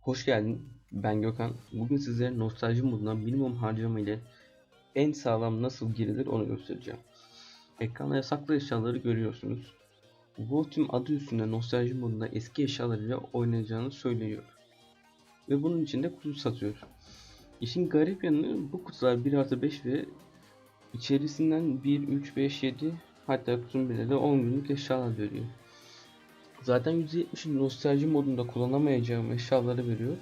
Hoş geldin. Ben Gökhan. Bugün sizlere nostalji modundan minimum harcama ile en sağlam nasıl girilir onu göstereceğim. Ekranda yasaklı eşyaları görüyorsunuz. Voltim adı üstünde nostalji modunda eski eşyalarıyla oynayacağını söylüyor. Ve bunun için de kutu satıyor. İşin garip yanı bu kutular 1 artı 5 ve içerisinden 1, 3, 5, 7 hatta kutunun bile de 10 günlük eşyalar veriyor. Zaten %70'in nostalji modunda kullanamayacağım eşyaları veriyor.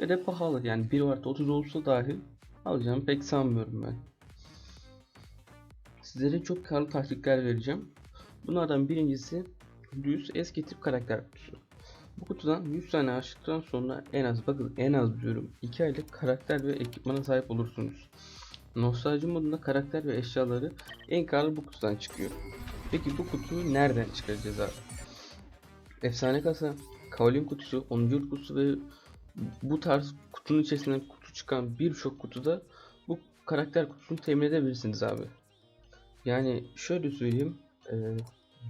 Ve de pahalı yani 1 artı 30 olsa dahi alacağımı pek sanmıyorum ben. Sizlere çok karlı taktikler vereceğim. Bunlardan birincisi düz eski tip karakter kutusu. Bu kutudan 100 tane açtıktan sonra en az bakın en az diyorum 2 aylık karakter ve ekipmana sahip olursunuz. Nostalji modunda karakter ve eşyaları en karlı bu kutudan çıkıyor. Peki bu kutuyu nereden çıkaracağız abi? Efsane kasa, Kavlin kutusu, 10. yurt kutusu ve bu tarz kutunun içerisinden kutu çıkan birçok kutuda bu karakter kutusunu temin edebilirsiniz abi. Yani şöyle söyleyeyim, e,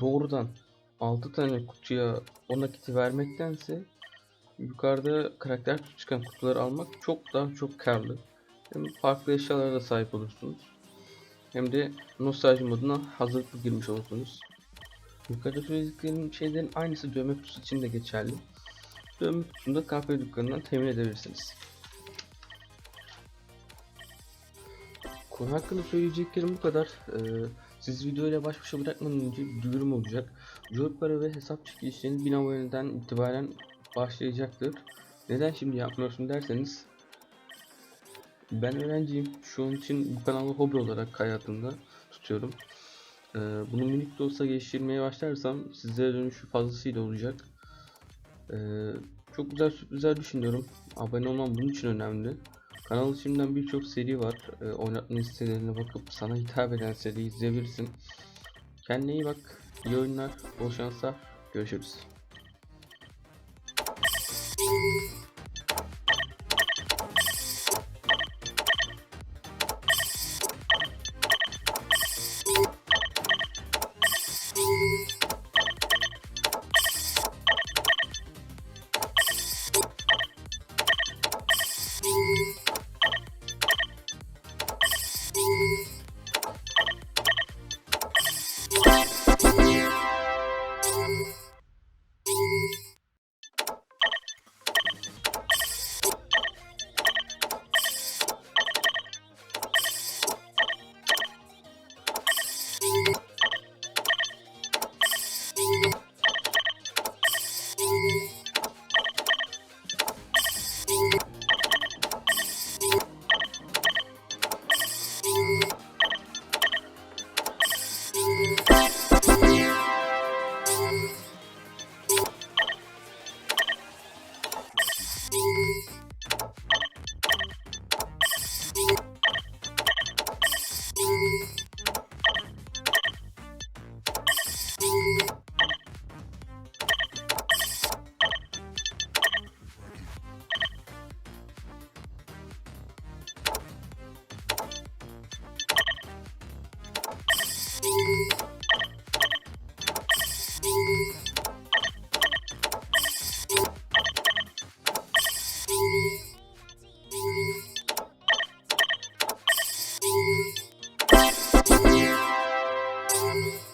doğrudan 6 tane kutuya o nakiti vermektense yukarıda karakter kutusu çıkan kutuları almak çok daha çok karlı. Hem farklı eşyalara da sahip olursunuz. Hem de nostalji moduna hazırlıklı girmiş olursunuz. Yukarıda söylediklerim şeylerin aynısı dövme kutusu için de geçerli. Dövme kutusunu da kahve dükkanından temin edebilirsiniz. Konu hakkında söyleyeceklerim bu kadar. Ee, siz videoyla baş başa bırakmadan önce bir duyurum olacak. Joy para ve hesap çekilişleriniz 1000 aboneden itibaren başlayacaktır. Neden şimdi yapmıyorsun derseniz ben öğrenciyim. Şu an için bu kanalı hobi olarak hayatımda tutuyorum. Ee, bunu minik de olsa geliştirmeye başlarsam sizlere dönüşü fazlasıyla olacak. Ee, çok güzel sürprizler düşünüyorum. Abone olmam bunun için önemli. Kanal içinden birçok seri var. Ee, oynatma listelerine bakıp sana hitap eden seriyi izleyebilirsin. Kendine iyi bak. İyi oyunlar. Bol şanslar. Görüşürüz. Thank you.